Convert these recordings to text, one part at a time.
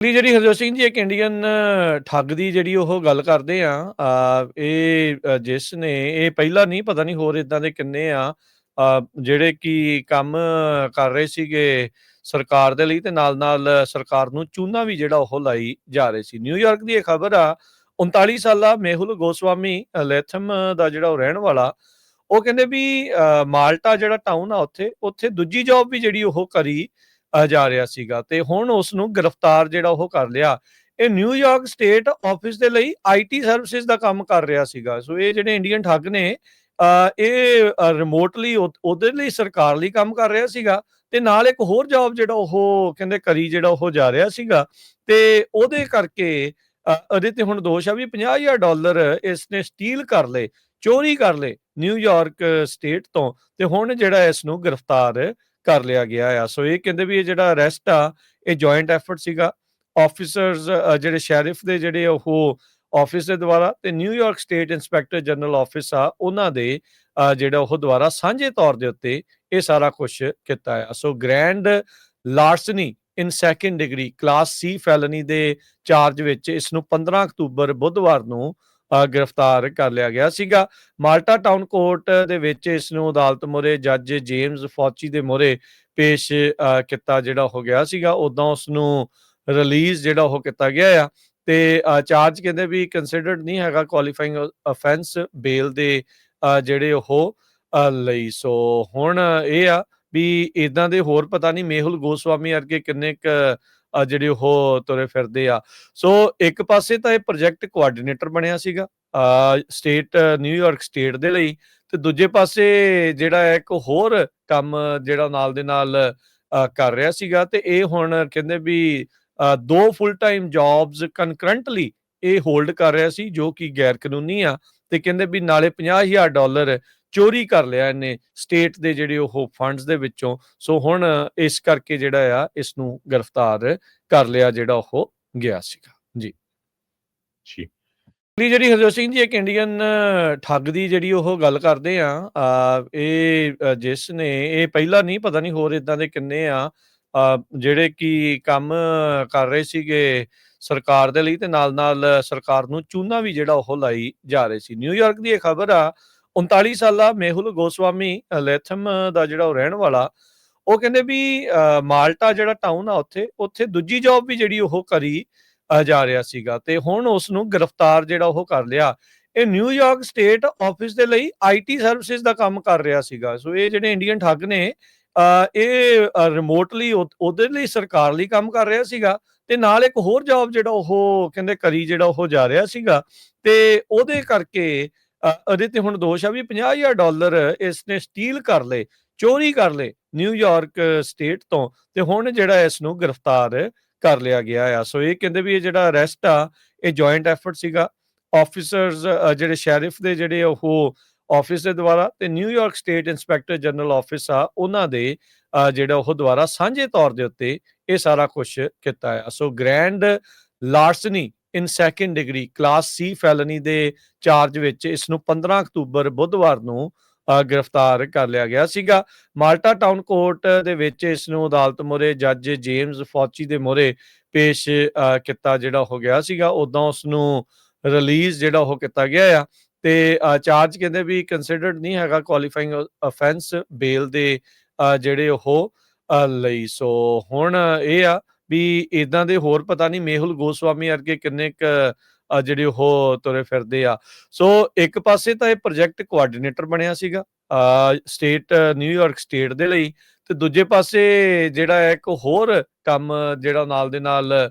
ਲਈ ਜਿਹੜੀ ਹਰਜੋਤ ਸਿੰਘ ਜੀ ਇੱਕ ਇੰਡੀਅਨ ਠੱਗ ਦੀ ਜਿਹੜੀ ਉਹ ਗੱਲ ਕਰਦੇ ਆ ਇਹ ਜਿਸ ਨੇ ਇਹ ਪਹਿਲਾਂ ਨਹੀਂ ਪਤਾ ਨਹੀਂ ਹੋਰ ਇਦਾਂ ਦੇ ਕਿੰਨੇ ਆ ਜਿਹੜੇ ਕਿ ਕੰਮ ਕਰ ਰਹੇ ਸੀਗੇ ਸਰਕਾਰ ਦੇ ਲਈ ਤੇ ਨਾਲ ਨਾਲ ਸਰਕਾਰ ਨੂੰ ਚੂਨਾ ਵੀ ਜਿਹੜਾ ਉਹ ਲਾਈ ਜਾ ਰਹੇ ਸੀ। ਨਿਊਯਾਰਕ ਦੀ ਇਹ ਖਬਰ ਆ 39 ਸਾਲਾ ਮੇਹੁਲ ਗੋਸਵਾਮੀ ਲੈਥਮ ਦਾ ਜਿਹੜਾ ਉਹ ਰਹਿਣ ਵਾਲਾ ਉਹ ਕਹਿੰਦੇ ਵੀ ਅ, ਮਾਲਟਾ ਜਿਹੜਾ ਟਾਊਨ ਆ ਉੱਥੇ ਉੱਥੇ ਦੂਜੀ ਜੌਬ ਵੀ ਜਿਹੜੀ ਉਹ ਕਰੀ ਜਾ ਰਿਹਾ ਸੀਗਾ ਤੇ ਹੁਣ ਉਸ ਨੂੰ ਗ੍ਰਿਫਤਾਰ ਜਿਹੜਾ ਉਹ ਕਰ ਲਿਆ। ਇਹ ਨਿਊਯਾਰਕ ਸਟੇਟ ਆਫਿਸ ਦੇ ਲਈ ਆਈਟੀ ਸਰਵਿਸਿਜ਼ ਦਾ ਕੰਮ ਕਰ ਰਿਹਾ ਸੀਗਾ। ਸੋ ਇਹ ਜਿਹੜੇ ਇੰਡੀਅਨ ਠੱਗ ਨੇ ਇਹ ਰਿਮੋਟਲੀ ਉਹਦੇ ਲਈ ਸਰਕਾਰ ਲਈ ਕੰਮ ਕਰ ਰਿਹਾ ਸੀਗਾ ਤੇ ਨਾਲ ਇੱਕ ਹੋਰ ਜੌਬ ਜਿਹੜਾ ਉਹ ਕਹਿੰਦੇ ਕਰੀ ਜਿਹੜਾ ਉਹ ਜਾ ਰਿਹਾ ਸੀਗਾ ਤੇ ਉਹਦੇ ਕਰਕੇ ਉਹਦੇ ਤੇ ਹੁਣ ਦੋਸ਼ ਆ ਵੀ 50000 ਡਾਲਰ ਇਸ ਨੇ ਸਟੀਲ ਕਰ ਲਏ, ਚੋਰੀ ਕਰ ਲਏ ਨਿਊਯਾਰਕ ਸਟੇਟ ਤੋਂ ਤੇ ਹੁਣ ਜਿਹੜਾ ਇਸ ਨੂੰ ਗ੍ਰਿਫਤਾਰ ਕਰ ਲਿਆ ਗਿਆ ਆ। ਸੋ ਇਹ ਕਹਿੰਦੇ ਵੀ ਇਹ ਜਿਹੜਾ ਅਰੈਸਟ ਆ, ਇਹ ਜੁਆਇੰਟ ਐਫਰਟ ਸੀਗਾ। ਆਫੀਸਰਸ ਜਿਹੜੇ ਸ਼ੈਰਿਫ ਦੇ ਜਿਹੜੇ ਉਹ ਆਫਿਸ ਦੇ ਦੁਆਰਾ ਤੇ New York state inspector general office ਆ, ਉਹਨਾਂ ਦੇ ਜਿਹੜਾ ਉਹ ਦੁਆਰਾ ਸਾਂਝੇ ਤੌਰ ਦੇ ਉੱਤੇ ਇਹ ਸਾਰਾ ਕੁਝ ਕੀਤਾ ਆ। So grand larceny in second degree class C felony ਦੇ ਚਾਰਜ ਵਿੱਚ ਇਸ ਨੂੰ 15 ਅਕਤੂਬਰ ਬੁੱਧਵਾਰ ਨੂੰ ਗ੍ਰਿਫਤਾਰ ਕਰ ਲਿਆ ਗਿਆ ਸੀਗਾ। ਮਾਲਟਾ ਟਾਊਨ ਕੋਰਟ ਦੇ ਵਿੱਚ ਇਸ ਨੂੰ ਅਦਾਲਤ ਮੋਰੇ ਜੱਜ ਜੇਮਸ ਫੌਚੀ ਦੇ ਮੋਰੇ ਪੇਸ਼ ਕੀਤਾ ਜਿਹੜਾ ਹੋ ਗਿਆ ਸੀਗਾ। ਉਦੋਂ ਉਸ ਨੂੰ ਰਿਲੀਜ਼ ਜਿਹੜਾ ਉਹ ਕੀਤਾ ਗਿਆ ਆ ਤੇ ਚਾਰਜ ਕਹਿੰਦੇ ਵੀ ਕੰਸੀਡਰਡ ਨਹੀਂ ਹੈਗਾ ਕੁਆਲੀਫਾਈਂਗ ਅਫੈਂਸ ਬੇਲ ਦੇ ਜਿਹੜੇ ਉਹ ਲਈ। ਸੋ ਹੁਣ ਇਹ ਆ ਵੀ ਇਦਾਂ ਦੇ ਹੋਰ ਪਤਾ ਨਹੀਂ, ਮੇਹੁਲ ਗੋਸਵਾਮੀ ਅਰਗੇ ਕਿੰਨੇ ਕ ਜਿਹੜੇ ਉਹ ਤੁਰੇ ਫਿਰਦੇ ਆ। ਸੋ ਇੱਕ ਪਾਸੇ ਤਾਂ ਇਹ ਪ੍ਰੋਜੈਕਟ ਕੋਆਰਡੀਨੇਟਰ ਬਣਿਆ ਸੀਗਾ ਸਟੇਟ ਨਿਊਯਾਰਕ ਸਟੇਟ ਦੇ ਲਈ ਤੇ ਦੂਜੇ ਪਾਸੇ ਜਿਹੜਾ ਇੱਕ ਹੋਰ ਕੰਮ ਜਿਹੜਾ ਨਾਲ ਦੇ ਨਾਲ ਕਰ ਰਿਹਾ ਸੀਗਾ ਤੇ ਇਹ ਹੁਣ ਕਹਿੰਦੇ ਵੀ ਦੋ ਫੁੱਲ ਟਾਈਮ ਜੌਬਸ ਕਨਕਰੈਂਟਲੀ ਇਹ ਹੋਲਡ ਕਰ ਰਿਹਾ ਸੀ ਜੋ ਕਿ ਗੈਰ ਕਾਨੂੰਨੀ ਆ ਤੇ ਕਹਿੰਦੇ ਵੀ ਨਾਲੇ 50000 ਡਾਲਰ ਚੋਰੀ ਕਰ ਲਿਆ ਇਹਨੇ ਸਟੇਟ ਦੇ ਜਿਹੜੇ ਉਹ ਫੰਡਸ ਦੇ ਵਿੱਚੋਂ। ਸੋ ਹੁਣ ਇਸ ਕਰਕੇ ਜਿਹੜਾ ਆ ਇਸ ਨੂੰ ਗ੍ਰਿਫਤਾਰ ਕਰ ਲਿਆ ਜਿਹੜਾ ਉਹ ਗਿਆ ਸੀਗਾ। ਜੀ। ਜੀ। ਲਈ ਜਿਹੜੀ ਹਰਜੋਤ ਸਿੰਘ ਜੀ ਇੱਕ ਇੰਡੀਅਨ ਠੱਗ ਦੀ ਜਿਹੜੀ ਉਹ ਗੱਲ ਕਰਦੇ ਆ ਇਹ ਜਿਸ ਨੇ ਇਹ ਪਹਿਲਾਂ ਨਹੀਂ ਪਤਾ ਨਹੀਂ ਹੋਰ ਇਦਾਂ ਦੇ ਕਿੰਨੇ ਆ ਜਿਹੜੇ ਕਿ ਕੰਮ ਕਰ ਰਹੇ ਸੀਗੇ ਸਰਕਾਰ ਦੇ ਲਈ ਤੇ ਨਾਲ ਨਾਲ ਸਰਕਾਰ ਨੂੰ ਚੂਨਾ ਵੀ ਜਿਹੜਾ ਉਹ ਲਾਈ ਜਾ ਰਹੇ ਸੀ। ਨਿਊਯਾਰਕ ਦੀ ਇਹ ਖਬਰ ਆ 39 ਸਾਲਾ ਮੇਹੁਲ ਗੋਸਵਾਮੀ ਲੈਥਮ ਦਾ ਜਿਹੜਾ ਉਹ ਰਹਿਣ ਵਾਲਾ ਉਹ ਕਹਿੰਦੇ ਵੀ ਮਾਲਟਾ ਜਿਹੜਾ ਟਾਊਨ ਆ ਉੱਥੇ ਉੱਥੇ ਦੂਜੀ ਜੌਬ ਵੀ ਜਿਹੜੀ ਉਹ ਕਰੀ ਜਾ ਰਿਹਾ ਸੀਗਾ ਤੇ ਹੁਣ ਉਸ ਨੂੰ ਗ੍ਰਿਫਤਾਰ ਜਿਹੜਾ ਉਹ ਕਰ ਲਿਆ। ਇਹ ਨਿਊਯਾਰਕ ਸਟੇਟ ਆਫਿਸ ਦੇ ਲਈ ਆਈਟੀ ਸਰਵਿਸਿਜ਼ ਦਾ ਕੰਮ ਕਰ ਰਿਹਾ ਸੀਗਾ। ਸੋ ਇਹ ਜਿਹੜੇ ਇੰਡੀਅਨ ਠੱਗ ਨੇ ਅ, ਇਹ ਰਿਮੋਟਲੀ ਉਹਦੇ ਲਈ ਸਰਕਾਰ ਲਈ ਕੰਮ ਕਰ ਰਿਹਾ ਸੀਗਾ ਤੇ ਨਾਲ ਇੱਕ ਹੋਰ ਜੌਬ ਜਿਹੜਾ ਉਹ ਕਹਿੰਦੇ ਕਰੀ ਜਿਹੜਾ ਉਹ ਜਾ ਰਿਹਾ ਸੀਗਾ ਤੇ ਉਹਦੇ ਕਰਕੇ ਉਹਦੇ ਤੇ ਹੁਣ ਦੋਸ਼ ਆ ਵੀ 50000 ਡਾਲਰ ਇਸ ਨੇ ਸਟੀਲ ਕਰ ਲਏ, ਚੋਰੀ ਕਰ ਲਏ ਨਿਊਯਾਰਕ ਸਟੇਟ ਤੋਂ ਤੇ ਹੁਣ ਜਿਹੜਾ ਇਸ ਨੂੰ ਗ੍ਰਿਫਤਾਰ ਕਰ ਲਿਆ ਗਿਆ ਆ। ਸੋ ਇਹ ਕਹਿੰਦੇ ਵੀ ਇਹ ਜਿਹੜਾ ਅਰੈਸਟ ਆ, ਇਹ ਜੁਆਇੰਟ ਐਫਰਟ ਸੀਗਾ। ਆਫੀਸਰਸ ਜਿਹੜੇ ਸ਼ੈਰਿਫ ਦੇ ਜਿਹੜੇ ਉਹ ਆਫਿਸ ਦੇ ਦੁਆਰਾ ਤੇ New York state inspector general office ਆ, ਉਹਨਾਂ ਦੇ ਜਿਹੜਾ ਉਹ ਦੁਆਰਾ ਸਾਂਝੇ ਤੌਰ ਦੇ ਉੱਤੇ ਇਹ ਸਾਰਾ ਕੁਝ ਕੀਤਾ ਆ। So grand larceny in second degree class C felony ਦੇ ਚਾਰਜ ਵਿੱਚ ਇਸ ਨੂੰ 15 ਅਕਤੂਬਰ ਬੁੱਧਵਾਰ ਨੂੰ ਗ੍ਰਿਫਤਾਰ ਕਰ ਲਿਆ ਗਿਆ ਸੀਗਾ। ਮਾਲਟਾ ਟਾਊਨ ਕੋਰਟ ਦੇ ਵਿੱਚ ਇਸ ਨੂੰ ਅਦਾਲਤ ਮੋਰੇ ਜੱਜ ਜੇਮਸ ਫੌਚੀ ਦੇ ਮੋਰੇ ਪੇਸ਼ ਕੀਤਾ ਜਿਹੜਾ ਹੋ ਗਿਆ ਸੀਗਾ। ਉਦੋਂ ਉਸ ਨੂੰ ਰਿਲੀਜ਼ ਜਿਹੜਾ ਉਹ ਕੀਤਾ ਗਿਆ ਆ ਤੇ ਚਾਰਜ ਕਹਿੰਦੇ ਵੀ ਕੰਸੀਡਰਡ ਨਹੀਂ ਹੈਗਾ ਕੁਆਲੀਫਾਈਂਗ ਅਫੈਂਸ ਬੇਲ ਦੇ ਜਿਹੜੇ ਉਹ ਲਈ। ਸੋ ਹੁਣ ਇਹ ਆ ਵੀ ਇਦਾਂ ਦੇ ਹੋਰ ਪਤਾ ਨਹੀਂ ਮੇਹੁਲ ਗੋਸਵਾਮੀ ਵਰਗੇ ਕਿੰਨੇ ਕ ਜਿਹੜੇ ਉਹ ਤੁਰੇ ਫਿਰਦੇ ਆ। ਸੋ ਇੱਕ ਪਾਸੇ ਤਾਂ ਇਹ ਪ੍ਰੋਜੈਕਟ ਕੋਆਰਡੀਨੇਟਰ ਬਣਿਆ ਸੀਗਾ ਸਟੇਟ ਨਿਊਯਾਰਕ ਸਟੇਟ ਦੇ ਲਈ ਤੇ ਦੂਜੇ ਪਾਸੇ ਜਿਹੜਾ ਹੈ ਇੱਕ ਹੋਰ ਕੰਮ ਜਿਹੜਾ ਨਾਲ ਦੇ ਨਾਲ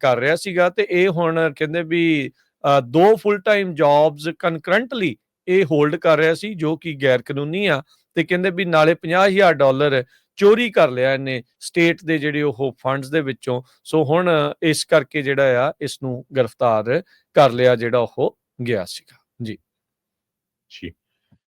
ਕਰ ਰਿਹਾ ਸੀਗਾ ਤੇ ਇਹ ਹੁਣ ਕਹਿੰਦੇ ਵੀ ਅ, ਦੋ ਫੁੱਲ ਟਾਈਮ ਜੌਬਸ ਕਨਕਰੈਂਟਲੀ ਇਹ ਹੋਲਡ ਕਰ ਰਿਹਾ ਸੀ ਜੋ ਕਿ ਗੈਰ ਕਾਨੂੰਨੀ ਆ ਤੇ ਕਹਿੰਦੇ ਵੀ ਨਾਲੇ 50000 ਡਾਲਰ ਚੋਰੀ ਕਰ ਲਿਆ ਇਹਨੇ ਸਟੇਟ ਦੇ ਜਿਹੜੇ ਉਹ ਫੰਡਸ ਦੇ ਵਿੱਚੋਂ। ਸੋ ਹੁਣ ਇਸ ਕਰਕੇ ਜਿਹੜਾ ਆ ਇਸ ਨੂੰ ਗ੍ਰਿਫਤਾਰ ਕਰ ਲਿਆ ਜਿਹੜਾ ਉਹ ਗਿਆ ਸੀਗਾ। ਜੀ। ਜੀ।